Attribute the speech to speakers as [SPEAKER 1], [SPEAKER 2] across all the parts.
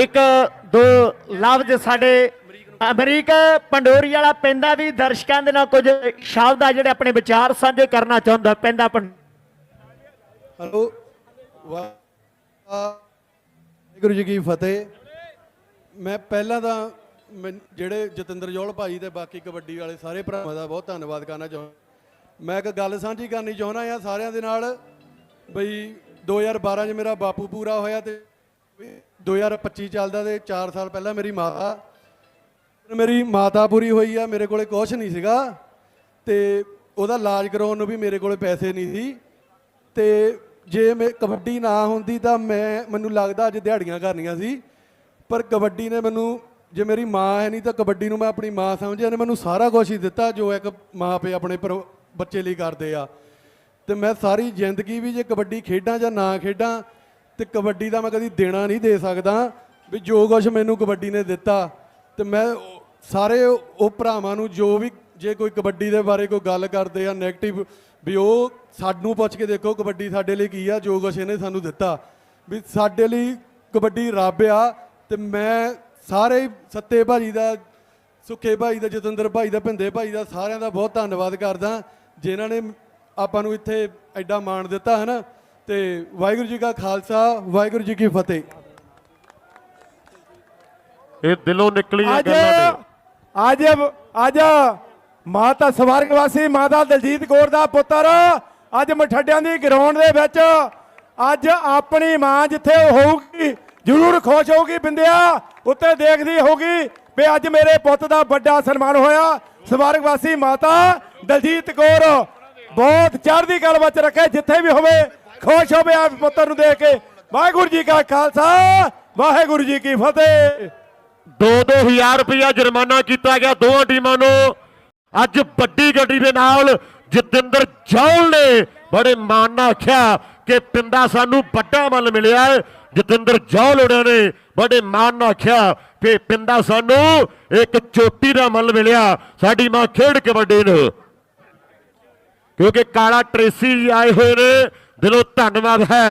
[SPEAKER 1] ਇੱਕ, ਦੋ ਲਫ਼ਜ਼ ਸਾਡੇ ਅਮਰੀਕ ਪੰਡੋਰੀ ਵਾਲਾ ਪੈਂਦਾ ਵੀ ਦਰਸ਼ਕਾਂ ਦੇ ਨਾਲ ਕੁਝ ਸ਼ਬਦ ਆ ਜਿਹੜੇ ਆਪਣੇ ਵਿਚਾਰ ਸਾਂਝੇ ਕਰਨਾ ਚਾਹੁੰਦਾ, ਪੈਂਦਾ ਪੰ
[SPEAKER 2] ਹਲੋ ਵਾਹਿਗੁਰੂ ਜੀ ਕੀ ਫਤਿਹ। ਮੈਂ ਪਹਿਲਾਂ ਤਾਂ ਮੈਨ- ਜਿਹੜੇ ਜਤਿੰਦਰ ਜੋਲ ਭਾਈ ਤੇ ਬਾਕੀ ਕਬੱਡੀ ਵਾਲੇ ਸਾਰੇ ਭਰਾਵਾਂ ਦਾ ਬਹੁਤ ਧੰਨਵਾਦ ਕਰਨਾ ਚਾਹੁੰਦਾ। ਮੈਂ ਇੱਕ ਗੱਲ ਸਾਂਝੀ ਕਰਨੀ ਚਾਹੁੰਦਾ ਆ ਸਾਰਿਆਂ ਦੇ ਨਾਲ, ਬਈ 2012 'ਚ ਮੇਰਾ ਬਾਪੂ ਪੂਰਾ ਹੋਇਆ ਤੇ 2025 ਚੱਲਦਾ ਤੇ 4 ਸਾਲ ਪਹਿਲਾਂ ਮੇਰੀ ਮਾਤਾ ਮੇਰੀ ਮਾਤਾ ਪੂਰੀ ਹੋਈ ਆ, ਮੇਰੇ ਕੋਲੇ ਕੁਝ ਨਹੀਂ ਸੀਗਾ ਤੇ ਉਹਦਾ ਇਲਾਜ ਕਰਾਉਣ ਨੂੰ ਵੀ ਮੇਰੇ ਕੋਲੇ ਪੈਸੇ ਨਹੀਂ ਸੀ ਤੇ ਜੇ ਮੈਂ ਕਬੱਡੀ ਨਾ ਹੁੰਦੀ ਤਾਂ ਮੈਂ, ਮੈਨੂੰ ਲੱਗਦਾ ਅੱਜ ਦਿਹਾੜੀਆਂ ਕਰਨੀਆਂ ਸੀ, ਪਰ ਕਬੱਡੀ ਨੇ ਮੈਨੂੰ, ਜੇ ਮੇਰੀ ਮਾਂ ਹੈ ਨਹੀਂ ਤਾਂ ਕਬੱਡੀ ਨੂੰ ਮੈਂ ਆਪਣੀ ਮਾਂ ਸਮਝਿਆ ਨੇ ਮੈਨੂੰ ਸਾਰਾ ਕੁਝ ਹੀ ਦਿੱਤਾ ਜੋ ਇੱਕ ਮਾਂ ਪਿਓ ਆਪਣੇ ਪਰ, ਬੱਚੇ ਲਈ ਕਰਦੇ ਆ। ਤੇ ਮੈਂ ਸਾਰੀ ਜ਼ਿੰਦਗੀ ਵੀ ਜੇ ਕਬੱਡੀ ਖੇਡਾਂ ਜਾਂ ਨਾ ਖੇਡਾਂ ਤੇ ਕਬੱਡੀ ਦਾ ਮੈਂ ਕਦੀ ਦੇਣਾ ਨਹੀਂ ਦੇ ਸਕਦਾ ਵੀ ਜੋ ਕੁਝ ਮੈਨੂੰ ਕਬੱਡੀ ਨੇ ਦਿੱਤਾ। ਤੇ ਮੈਂ ਸਾਰੇ ਉਹ ਭਰਾਵਾਂ ਨੂੰ ਜੋ ਵੀ ਜੇ ਕੋਈ ਕਬੱਡੀ ਦੇ ਬਾਰੇ ਕੋਈ ਗੱਲ ਕਰਦੇ ਆ 네ਗੇਟਿਵ ਵੀ ਉਹ ਸਾਨੂੰ ਪੁੱਛ ਕੇ ਦੇਖੋ ਕਬੱਡੀ ਸਾਡੇ ਲਈ ਕੀ ਆ, ਜੋ ਕੁਛ ਇਹਨੇ ਸਾਨੂੰ ਦਿੱਤਾ। ਵੀ ਸਾਡੇ ਲਈ ਕਬੱਡੀ ਰੱਬ ਆ ਤੇ ਮੈਂ ਸਾਰੇ ਸੱਤੇ ਭਾਜੀ ਦਾ, ਸੁੱਖੇ ਭਾਈ ਦਾ, ਜਤਿੰਦਰ ਭਾਈ ਦਾ, ਭਿੰਦੇ ਭਾਈ ਦਾ ਸਾਰਿਆਂ ਦਾ ਬਹੁਤ ਧੰਨਵਾਦ ਕਰਦਾ। ਜਿਨ੍ਹਾਂ ਨੇ ਆਪਾਂ ਨੂੰ ਇੱਥੇ ਐਡਾ ਮਾਣ ਦਿੱਤਾ ਹੈ ਨਾ ਤੇ ਵਾਹਿਗੁਰੂ ਜੀ ਕਾ ਖਾਲਸਾ ਵਾਹਿਗੁਰੂ ਜੀ ਕੀ ਫਤਿਹ।
[SPEAKER 3] ਇਹ ਦਿਲੋਂ ਨਿਕਲੀਆਂ
[SPEAKER 4] ਅੱਜ
[SPEAKER 3] ਗੱਲਾਂ ਨੇ।
[SPEAKER 4] ਅੱਜ ਅੱਜ ਮਾਤਾ ਸਵਰਗਵਾਸੀ ਮਾਤਾ ਦਲਜੀਤ ਕੌਰ ਦਾ ਪੁੱਤਰ ਅੱਜ ਮਠੱਡਿਆਂ ਦੀ ਗਰਾਊਂਡ ਦੇ ਵਿੱਚ ਅੱਜ ਆਪਣੀ ਮਾਂ ਜਿੱਥੇ ਹੋਊਗੀ ਜ਼ਰੂਰ ਖੁਸ਼ ਹੋਊਗੀ ਬਿੰਦਿਆ ਉੱਤੇ ਦੇਖਦੀ ਹੋਊਗੀ ਵੀ ਅੱਜ ਮੇਰੇ ਪੁੱਤ ਦਾ ਵੱਡਾ ਸਨਮਾਨ ਹੋਇਆ। ਸਵਰਗਵਾਸੀ ਮਾਤਾ ਦਲਜੀਤ ਕੌਰ ਬਹੁਤ ਚੜ੍ਹਦੀ ਕਲਾ ਵਿੱਚ ਰੱਖੇ, ਜਿੱਥੇ ਵੀ ਹੋਵੇ, ਖੁਸ਼ ਹੋਵੇ ਆਪ ਪੁੱਤਰ ਨੂੰ ਦੇਖ ਕੇ। ਵਾਹਿਗੁਰੂ ਜੀ ਕਾ ਖਾਲਸਾ, ਵਾਹਿਗੁਰੂ ਜੀ ਕੀ ਫਤਿਹ।
[SPEAKER 3] 2-2000 ਰੁਪਇਆ ਜੁਰਮਾਨਾ ਕੀਤਾ ਗਿਆ ਦੋਵਾਂ ਟੀਮਾਂ ਨੂੰ। ਅੱਜ ਵੱਡੀ ਗੱਡੀ ਦੇ ਨਾਲ ਜਤਿੰਦਰ ਜੌਲ ਨੇ ਬੜੇ ਮਾਣ ਨਾਲ ਆਖਿਆ ਕਿ ਪਿੰਦਾ ਸਾਨੂੰ ਵੱਡਾ ਮੱਲ ਮਿਲਿਆ ਹੈ। ਜਤਿੰਦਰ ਜੌਲ ਉਹਨਾਂ ਨੇ ਬੜੇ ਮਾਣ ਨਾਲ ਆਖਿਆ ਕਿ ਪਿੰਦਾ ਸਾਨੂੰ ਇੱਕ ਚੋਟੀ ਦਾ ਮੱਲ ਮਿਲਿਆ। ਸਾਡੀ ਮਾਂ ਖੇਡ ਕਬੱਡੀ ਨੂੰ। ਕਿਉਂਕਿ ਕਾਲਾ ਟ੍ਰੇਸੀ ਜੀ ਆਏ ਹੋਏ ਨੇ, ਦਿਲੋਂ ਧੰਨਵਾਦ ਹੈ।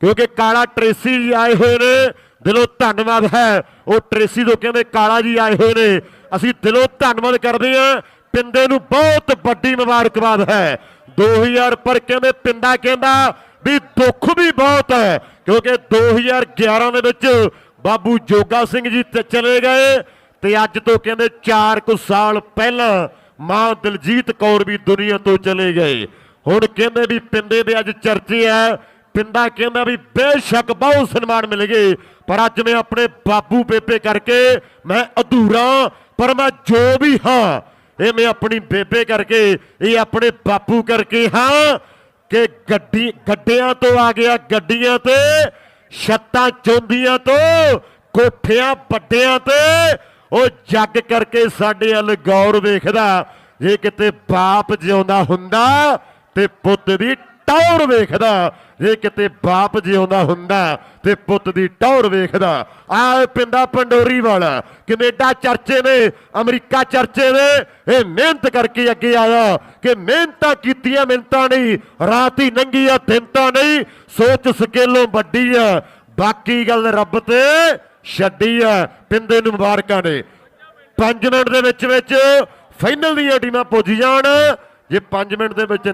[SPEAKER 3] ਕਿਉਂਕਿ ਕਾਲਾ ਟ੍ਰੇਸੀ ਜੀ ਆਏ ਹੋਏ ਨੇ, ਦਿਲੋਂ ਧੰਨਵਾਦ ਹੈ। ਉਹ ਟ੍ਰੇਸੀ ਤੋਂ ਕਹਿੰਦੇ ਕਾਲਾ ਜੀ ਆਏ ਹੋਏ ਨੇ, ਅਸੀਂ ਦਿਲੋਂ ਧੰਨਵਾਦ ਕਰਦੇ ਹਾਂ ਪਿੰਦੇ ਨੂੰ ਬਹੁਤ ਵੱਡੀ ਮੁਬਾਰਕਬਾਦ ਹੈ। 2000 ਪਰ ਕਹਿੰਦੇ ਪਿੰਦਾ ਕਹਿੰਦਾ ਵੀ ਦੁੱਖ ਵੀ ਬਹੁਤ ਹੈ, ਕਿਉਂਕਿ 2011 ਦੇ ਵਿੱਚ ਬਾਬੂ ਜੋਗਾ ਸਿੰਘ ਜੀ ਚਲੇ ਗਏ। ਤੇ ਅੱਜ ਤੋਂ ਕਹਿੰਦੇ 4 ਕੁ ਸਾਲ ਪਹਿਲਾਂ ਮਾਂ ਦਿਲਜੀਤ ਕੌਰ ਵੀ ਦੁਨੀਆ ਤੋਂ ਚਲੇ ਗਏ। ਹੁਣ ਕਹਿੰਦੇ ਵੀ ਪਿੰਦੇ ਦੇ ਅੱਜ ਚਰਚੇ ਹੈ ਪਿੰਦਾ ਕਹਿੰਦਾ ਵੀ ਬੇਸ਼ੱਕ ਬਹੁਤ ਸਨਮਾਨ ਮਿਲ ਗਏ ਪਰ ਅੱਜ ਮੈਂ ਆਪਣੇ ਬਾਬੂ ਬੇਬੇ ਕਰਕੇ ਮੈਂ ਅਧੂਰਾ, ਪਰ ਮੈਂ ਜੋ ਵੀ ਹਾਂ, ਇਹ ਮੈਂ ਆਪਣੀ ਬੇਬੇ ਕਰਕੇ, ਇਹ ਆਪਣੇ ਬਾਪੂ ਕਰਕੇ ਹਾਂ ਕਿ ਗੱਡੀ, ਗੱਡਿਆਂ ਤੋਂ ਆ ਗਿਆ, ਗੱਡੀਆਂ ਤੇ, ਛੱਤਾਂ ਚੋਂਦੀਆਂ ਤੋਂ, ਕੋਠਿਆਂ ਵੱਡਿਆਂ ਤੇ ਉਹ ਜੱਗ ਕਰਕੇ ਸਾਡੇ ਵੱਲ ਗੌਰ ਵੇਖਦਾ। ਜੇ ਕਿਤੇ ਬਾਪ ਜਿਉਂਦਾ ਹੁੰਦਾ ਤੇ ਪੁੱਤ ਦੀ ਟੌਰ ਵੇਖਦਾ। ਜੇ ਕਿਤੇ ਬਾਪ ਜਿਉਂਦਾ ਹੁੰਦਾ ਤੇ ਪੁੱਤ ਦੀ ਟੌਰ ਵੇਖਦਾ। ਆਹ ਪਿੰਡਾ ਪੰਡੋਰੀ ਵਾਲਾ, ਕੈਨੇਡਾ ਚਰਚੇ ਨੇ, ਅਮਰੀਕਾ ਚਰਚੇ ਨੇ, ਇਹ ਮਿਹਨਤ ਕਰਕੇ ਅੱਗੇ ਆਇਆ ਕਿ ਮਿਹਨਤਾਂ ਕੀਤੀਆਂ, ਮਿਹਨਤਾਂ ਨਹੀਂ, ਰਾਤ ਹੀ ਨੰਗੀ ਆ ਦਿਨ ਤਾਂ ਨਹੀਂ ਸੋਚ ਸਕੇਲੋਂ ਵੱਡੀ ਆ। ਬਾਕੀ ਗੱਲ ਰੱਬ ਤੇ ਛੱਡੀ ਹੈ, ਪਿੰਦੇ ਨੂੰ ਮੁਬਾਰਕਾਂ ਨੇ। 5 ਮਿੰਟ ਦੇ ਵਿੱਚ ਵਿੱਚ ਫਾਈਨਲ ਦੀਆਂ ਟੀਮਾਂ ਪੁੱਜ ਜਾਣ। ਜੇ 5 ਮਿੰਟ ਦੇ ਵਿੱਚ